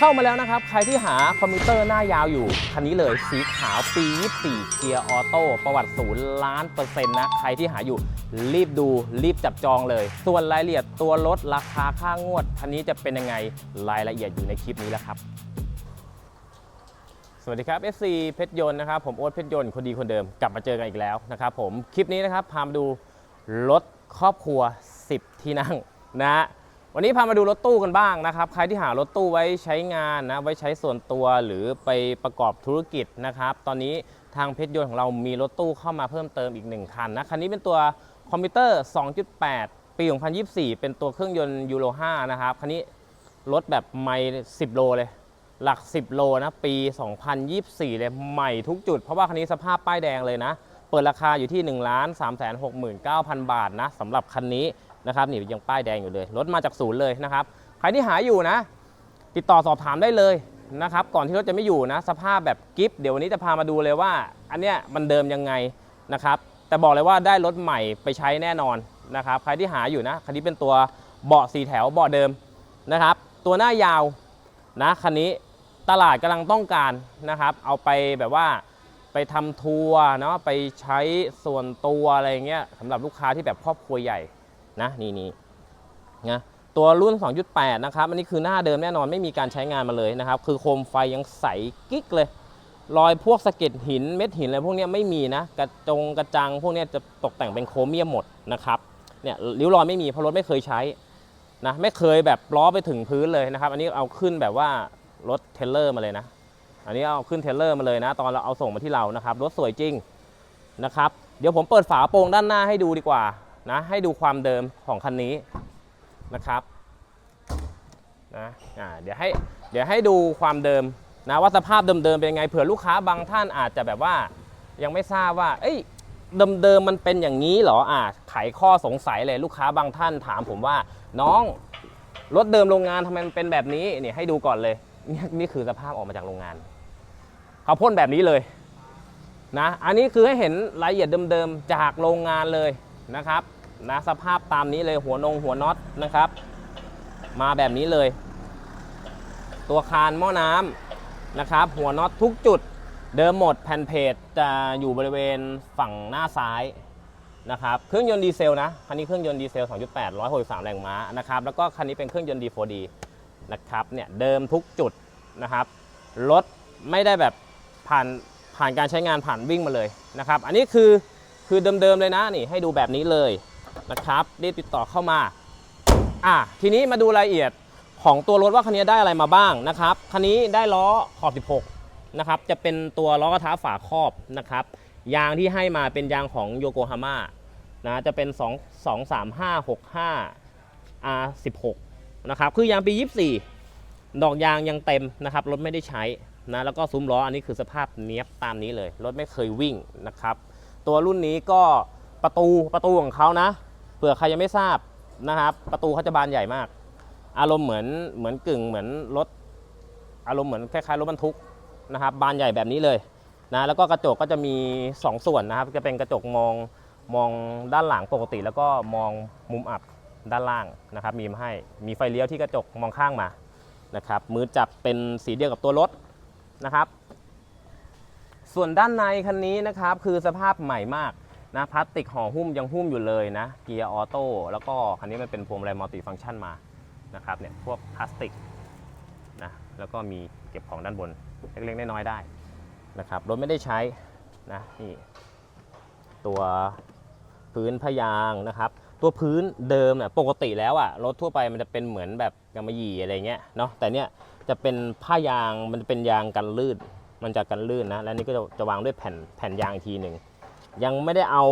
เข้ามาแล้วนะครับ ใครที่หาคอมพิวเตอร์หน้ายาวอยู่ คันนี้เลยสีขาวปี 24 เกียร์ออโต้ประวัติศูนย์ล้านเปอร์เซ็นต์นะ ใครที่หาอยู่รีบดูรีบจับจองเลย ส่วนรายละเอียดตัวรถราคาค่างวด คันนี้จะเป็นยังไงรายละเอียดอยู่ในคลิปนี้แล้วครับสวัสดีครับ SC เพชรยนต์นะครับ ผมโอ๊ตเพชรยนต์คนดีคนเดิมกลับมาเจอกันอีกแล้วนะครับผมคลิปนี้นะครับพามาดูรถครอบครัว 10 ที่นั่งนะฮะ วันนี้พามาดูรถตู้กันบ้างนะครับ ใครที่หารถตู้ไว้ใช้งานนะไว้ใช้ส่วนตัวหรือไปประกอบธุรกิจนะครับ ตอนนี้ทางเพชรยนต์ของเรามีรถตู้เข้ามาเพิ่มเติมอีก 1 คันนะคันนี้เป็นตัวคอมพิวเตอร์ 2.8 ปี 2024 เป็นตัวเครื่องยนต์ยูโร 5 นะครับ คันนี้รถแบบไม่ 10 โลเลย หลัก 10 โลนะ ปี 2024 เลยใหม่ทุกจุด เพราะว่าคันนี้สภาพป้ายแดงเลยนะ เปิดราคาอยู่ที่ 1 3 6 9 0 0 0 บาทนะสำหรับคันนี้ นะครับนี่ยังป้ายแดงอยู่เลยรถมาจากศูนย์เลยนะครับใครที่หาอยู่นะ ติดต่อสอบถามได้เลยนะครับก่อนที่รถจะไม่อยู่นะ สภาพแบบกิฟต์เดี๋ยววันนี้จะพามาดูเลยว่า อันเนี้ยมันเดิมยังไงนะครับแต่บอกเลยว่าได้รถใหม่ไปใช้แน่นอนนะครับใครที่หาอยู่นะคันนี้เป็นตัวเบาะสีแถวเบาะเดิมนะครับ ตัวหน้ายาวนะคันนี้ตลาดกำลังต้องการนะครับ เอาไปแบบว่าไปทำทัวร์เนาะไปใช้ส่วนตัวอะไรเงี้ยสำหรับลูกค้าที่แบบครอบครัวใหญ่ นะนี่นี่นะตัวรุ่น 2.8 นะครับอันนี้คือหน้าเดิมแน่นอนไม่มีการใช้งานมาเลยนะครับ คือโคมไฟยังใสกิ๊กเลย รอยพวกสะเก็ดหินเม็ดหินอะไรพวกนี้ไม่มีนะ กระจงกระจังพวกนี้จะตกแต่งเป็นโครเมียมหมดนะครับเนี่ยริ้วรอยไม่มีเพราะรถไม่เคยใช้นะไม่เคยแบบล้อไปถึงพื้นเลยนะครับ อันนี้เอาขึ้นแบบว่ารถเทเลอร์มาเลยนะ อันนี้เอาขึ้นเทเลอร์มาเลยนะ ตอนเราเอาส่งมาที่เรานะครับรถสวยจริงนะครับ เดี๋ยวผมเปิดฝาโปรงด้านหน้าให้ดูดีกว่า นะให้ดูความเดิมของคันนี้นะครับนะอ่าเดี๋ยวให้เดี๋ยวให้ดูความเดิมนะว่าสภาพเดิมๆเป็นยังไงเผื่อลูกค้าบางท่านอาจจะแบบว่ายังไม่ทราบว่า เอ้ยเดิมๆมันเป็นอย่างนี้เหรออ่าไขข้อสงสัยเลยลูกค้าบางท่านถามผมว่า น้องรถเดิมโรงงานทำไมมันเป็นแบบนี้เนี่ยให้ดูก่อนเลยนี่นี่คือสภาพออกมาจากโรงงานเขาพ่นแบบนี้เลยนะอันนี้คือให้เห็นรายละเอียดเดิมๆจากโรงงานเลยนะครับ นะสภาพตามนี้เลยหัวนงหัวน็อตนะครับ มาแบบนี้เลย ตัวคานหม้อน้ำนะครับ หัวน็อตทุกจุดเดิมหมดแผ่นเพจจะอยู่บริเวณฝั่งหน้าซ้ายนะครับเครื่องยนต์ดีเซลนะคันนี้เครื่องยนต์ดีเซล 2.8 163 แรงม้านะครับแล้วก็คันนี้เป็นเครื่องยนต์ D4D นะครับเนี่ยเดิมทุกจุดนะครับรถไม่ได้แบบผ่านผ่านการใช้งานผ่านวิ่งมาเลยนะครับ อันนี้คือคือเดิมๆเลยนะนี่ให้ดูแบบนี้เลย นะครับรีบติดต่อเข้ามาอะทีนี้มาดูรายละเอียดของตัวรถว่าคันนี้ได้อะไรมาบ้างนะครับคันนี้ได้ล้อขอบ 16 นะครับ จะเป็นตัวล้อกระทะฝาครอบนะครับ ยางที่ให้มาเป็นยางของโยโกฮาม่านะจะเป็น 2 2 3 5 6 5 R 16นะครับ คือยางปี 24 ดอกยางยังเต็มนะครับ รถไม่ได้ใช้นะแล้วก็ซุ้มล้ออันนี้คือสภาพเนี้ยบตามนี้เลย รถไม่เคยวิ่งนะครับ ตัวรุ่นนี้ก็ประตูประตูของเขานะ เผื่อใครยังไม่ทราบนะครับ ประตูเขาจะบานใหญ่มาก อารมณ์เหมือนเหมือนกึ่งเหมือนรถ อารมณ์เหมือนคล้ายๆรถบรรทุกนะครับ บานใหญ่แบบนี้เลยนะแล้วก็กระจกก็จะมี 2 ส่วนนะครับ จะเป็นกระจกมองมองด้านหลังปกติ แล้วก็มองมุมอับด้านล่างนะครับ มีมาให้มีไฟเลี้ยวที่กระจกมองข้างมานะครับ มือจับเป็นสีเดียวกับตัวรถนะครับ ส่วนด้านในคันนี้นะครับคือสภาพใหม่มาก นะพลาสติกห่อหุ้มยังหุ้มอยู่เลยนะเกียร์ออโต้แล้วก็คันนี้มันเป็นพวงมาลัยมัลติฟังก์ชันมานะครับเนี่ยพวกพลาสติกนะแล้วก็มีเก็บของด้านบนเล็กๆน้อยๆได้นะครับรถไม่ได้ใช้นะนี่ตัวพื้นพยางนะครับ ตัวพื้นเดิมน่ะปกติแล้วอะรถทั่วไปมันจะเป็นเหมือนแบบกำมะหยี่อะไรเงี้ยเนาะแต่เนี้ยจะเป็นผ้ายางมันเป็นยางกันลื่น มันจะกันลื่นนะ แล้วนี่ก็จะจะวางด้วยแผ่นแผ่นยางอีกทีหนึ่ง ยังไม่ได้เอา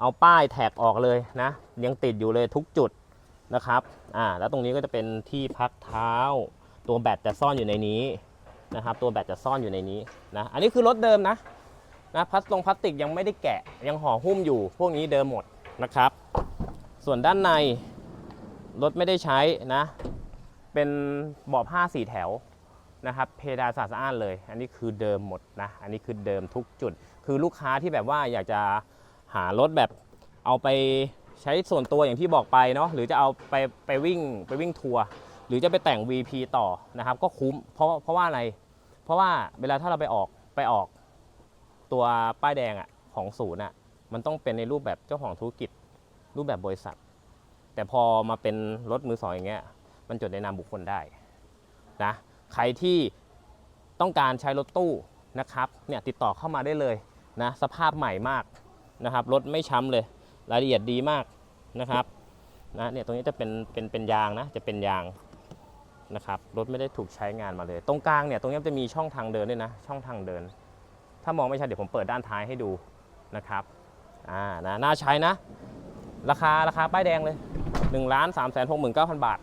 เอาป้ายแท็กออกเลยนะ ยังติดอยู่เลยทุกจุดนะครับอ่าแล้วตรงนี้ก็จะเป็นที่พักเท้า ตัวแบตจะซ่อนอยู่ในนี้นะครับ ตัวแบตจะซ่อนอยู่ในนี้นะ อันนี้คือรถเดิมนะนะพลาสตงพลาสติกยังไม่ได้แกะยังห่อหุ้มอยู่พวกนี้เดิมหมดนะครับ ส่วนด้านในรถไม่ได้ใช้นะ เป็นเบาะผ้าสีแถว นะครับเพดานสะอาดสะอานเลย อันนี้คือเดิมหมดนะ อันนี้คือเดิมทุกจุด คือลูกค้าที่แบบว่าอยากจะหารถแบบเอาไปใช้ส่วนตัวอย่างที่บอกไปเนาะหรือจะเอาไปไปวิ่งไปวิ่งทัวร์หรือจะไปแต่ง VP ต่อนะครับ ก็คุ้มเพราะเพราะว่าอะไร เพราะว่าเวลาถ้าเราไปออกไปออกตัวป้ายแดงอะของศูนย์อะมันต้องเป็นในรูปแบบเจ้าของธุรกิจ รูปแบบบริษัท แต่พอมาเป็นรถมือสองอย่างเงี้ยมันจดในนามบุคคลได้นะ ใครที่ต้องการใช้รถตู้นะครับเนี่ยติดต่อเข้ามาได้เลยนะสภาพใหม่มากนะครับรถไม่ช้ำเลยรายละเอียดดีมากนะครับนะเนี่ยตรงนี้จะเป็นเป็นเป็นยางนะจะเป็นยางนะครับรถไม่ได้ถูกใช้งานมาเลย ตรงกลางเนี่ยตรงนี้จะมีช่องทางเดินด้วยนะช่องทางเดิน ถ้ามองไม่ชัดเดี๋ยวผมเปิดด้านท้ายให้ดูนะครับอ่านะน่าใช้นะ ราคาราคาป้ายแดงเลย1นึ่งล้านสามแสนหกหมื่นเก้าพันบาท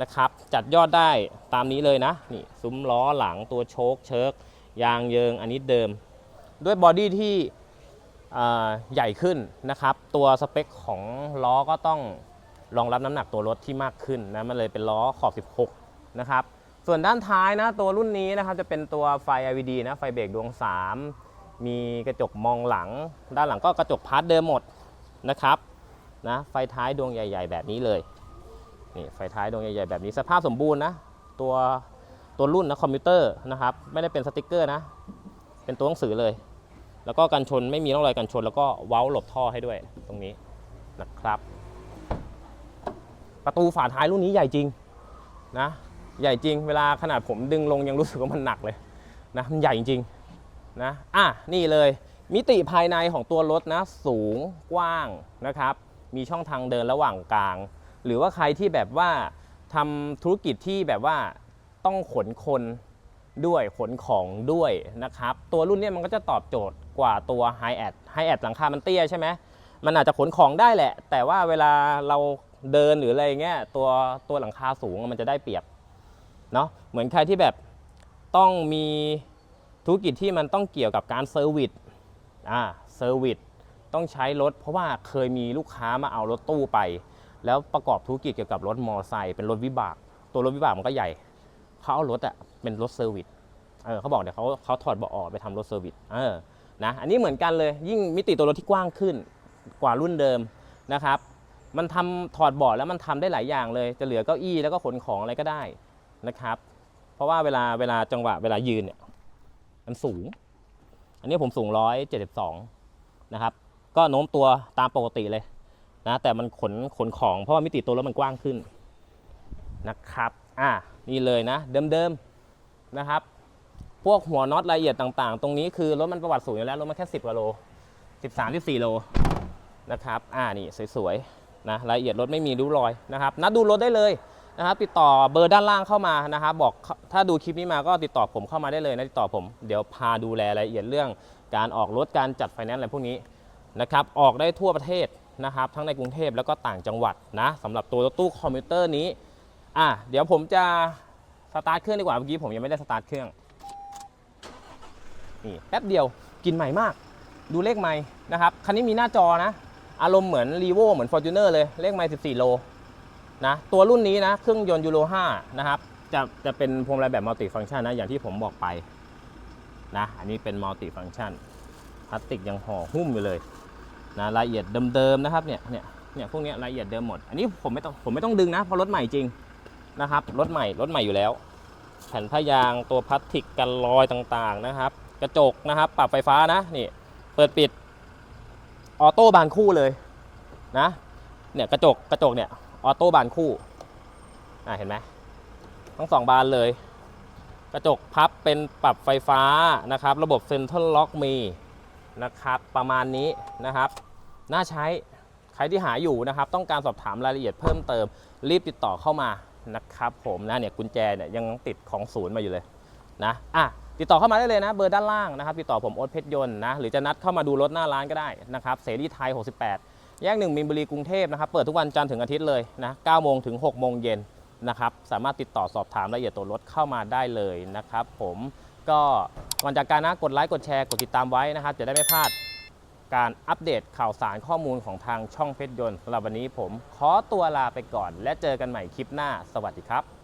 นะครับ จัดยอดได้ตามนี้เลยนะ นี่ซุ้มล้อหลังตัวโชคเชิกยางเยิงอันนี้เดิม ด้วยบอดี้ที่ใหญ่ขึ้นนะครับ ตัวสเปคของล้อก็ต้องรองรับน้ำหนักตัวรถที่มากขึ้นนะมันเลยเป็นล้อขอบ 16 นะครับ ส่วนด้านท้ายนะตัวรุ่นนี้นะครับจะเป็นตัวไฟ LED นะไฟเบรกดวง 3 มีกระจกมองหลัง ด้านหลังก็กระจกพาร์ทเดิมหมดนะครับนะไฟท้ายดวงใหญ่ ๆ แบบนี้เลย นี่ไฟท้ายดวงใหญ่ๆแบบนี้สภาพสมบูรณ์นะตัวตัวรุ่นนะคอมพิวเตอร์นะครับไม่ได้เป็นสติกเกอร์นะ เป็นตัวหนังสือเลย แล้วก็กันชนไม่มีร่องรอยกันชน แล้วก็เว้าหลบท่อให้ด้วยตรงนี้นะครับ ประตูฝาท้ายรุ่นนี้ใหญ่จริงนะใหญ่จริง เวลาขนาดผมดึงลงยังรู้สึกว่ามันหนักเลยนะมันใหญ่จริงนะอะนี่เลยมิติภายในของตัวรถนะสูงกว้างนะครับ มีช่องทางเดินระหว่างกลาง หรือว่าใครที่แบบว่าทำธุรกิจที่แบบว่าต้องขนคนด้วยขนของด้วยนะครับ ตัวรุ่นนี้มันก็จะตอบโจทย์กว่าตัว Hi แอดไฮแอดหลังคามันเตี้ยใช่ไหมมันอาจจะขนของได้แหละ แต่ว่าเวลาเราเดินหรืออะไรเงี้ยตัวตัวหลังคาสูงมันจะได้เปรียบเนาะเหมือนใครที่แบบต้องมีธุรกิจที่มันต้องเกี่ยวกับการเซอร์วิสอ่าเซอร์วิสต้องใช้รถเพราะว่าเคยมีลูกค้ามาเอารถตู้ไป แล้วประกอบธุรกิจเกี่ยวกับรถมอเตอร์ไซค์เป็นรถวิบาก ตัวรถวิบากมันก็ใหญ่เขาเอารถอะเป็นรถเซอร์วิสเออเขาบอกเดี๋ยวเขาเขาถอดเบาะออกไปทำรถเซอร์วิสเออนะอันนี้เหมือนกันเลยยิ่งมิติตัวรถที่กว้างขึ้นกว่ารุ่นเดิมนะครับ มันทำถอดเบาะแล้วมันทำได้หลายอย่างเลย จะเหลือเก้าอี้แล้วก็ขนของอะไรก็ได้นะครับ เพราะว่าเวลาเวลาจังหวะเวลายืนเนี่ยมันสูง อันนี้ผมสูง 172 นะครับ ก็โน้มตัวตามปกติเลย นะแต่มันขนขนของเพราะว่ามิติตัวรถมันกว้างขึ้นนะครับอะนี่เลยนะ เดิมๆนะครับ พวกหัวน็อตรายละเอียดต่างๆ ตรงนี้คือรถมันประวัติสูงอยู่แล้วรถมันแค่ 10กว่าโล13 14โลนะครับอ่านี่สวยๆนะรายละเอียดรถไม่มีริ้วรอยนะครับนัดดูรถได้เลยนะครับติดต่อเบอร์ด้านล่างเข้ามานะครับบอกถ้าดูคลิปนี้มาก็ติดต่อผมเข้ามาได้เลยนะติดต่อผมเดี๋ยวพาดูแลรายละเอียดเรื่อง การออกรถการจัดไฟแนนซ์อะไรพวกนี้นะครับออกได้ทั่วประเทศ นะครับ ทั้งในกรุงเทพแล้วก็ต่างจังหวัดนะสำหรับตัวรถตู้คอมพิวเตอร์นี้อะเดี๋ยวผมจะสตาร์ทเครื่องดีกว่าเมื่อกี้ผมยังไม่ได้สตาร์ทเครื่องนี่แป๊บเดียวกินใหม่มาก ดูเลขไม้นะครับคันนี้มีหน้าจอนะ อารมณ์เหมือน r ีโวเหมือน f o r t u n e r เลยเลขไม้14 โลนะตัวรุ่นนี้นะเครื่องยนต์ยูโร5นะครับจะจะเป็นพวงมาลัยแบบมัลติฟัง c t ชันนะอย่างที่ผมบอกไปนะอันนี้เป็นมัลติฟัง c t ชันพลาสติกยังห่อหุ้มอยู่เลย นะรายละเอียดเดิมๆนะครับเนี่ยเนี่ยเนี่ยพวกนี้รายละเอียดเดิมหมด อันนี้ผมไม่ต้องผมไม่ต้องดึงนะเพราะรถใหม่จริงนะครับรถใหม่รถใหม่อยู่แล้ว แผ่นผ้ายางตัวพลาสติกกันรอยต่างๆนะครับ กระจกนะครับ ปรับไฟฟ้านะนี่เปิดปิดออโต้บานคู่เลยนะเนี่ยกระจกกระจกเนี่ยออโต้บานคู่อ่าเห็นไหมทั้งสองบานเลย กระจกพับเป็นปรับไฟฟ้านะครับ ระบบเซ็นทรัลล็อกมี นะครับ ประมาณนี้นะครับ น่าใช้ใครที่หาอยู่นะครับ ต้องการสอบถามรายละเอียดเพิ่มเติม รีบติดต่อเข้ามานะครับผมนะเนี่ยกุญแจเนี่ยยังติดของศูนย์มาอยู่เลยนะอะติดต่อเข้ามาได้เลยนะเบอร์ด้านล่างนะครับ ติดต่อผมโอ๊ตเพชรยนต์นะหรือจะนัดเข้ามาดูรถหน้าร้านก็ได้นะครับเสรีไทย 68 แยกหนึ่งมินบุรีกรุงเทพนะครับเปิดทุกวันจันทร์ถึงอาทิตย์เลยนะ9โมงถึง6โมงเย็นนะครับสามารถติดต่อสอบถามรายละเอียดตัวรถเข้ามาได้เลยนะครับผม ก็วันจากการนะกดไลค์กดแชร์กดติดตามไว้นะครับ จะได้ไม่พลาดการอัปเดตข่าวสารข้อมูลของทางช่องเพชรยนต์สำหรับวันนี้ผมขอตัวลาไปก่อน และเจอกันใหม่คลิปหน้า สวัสดีครับ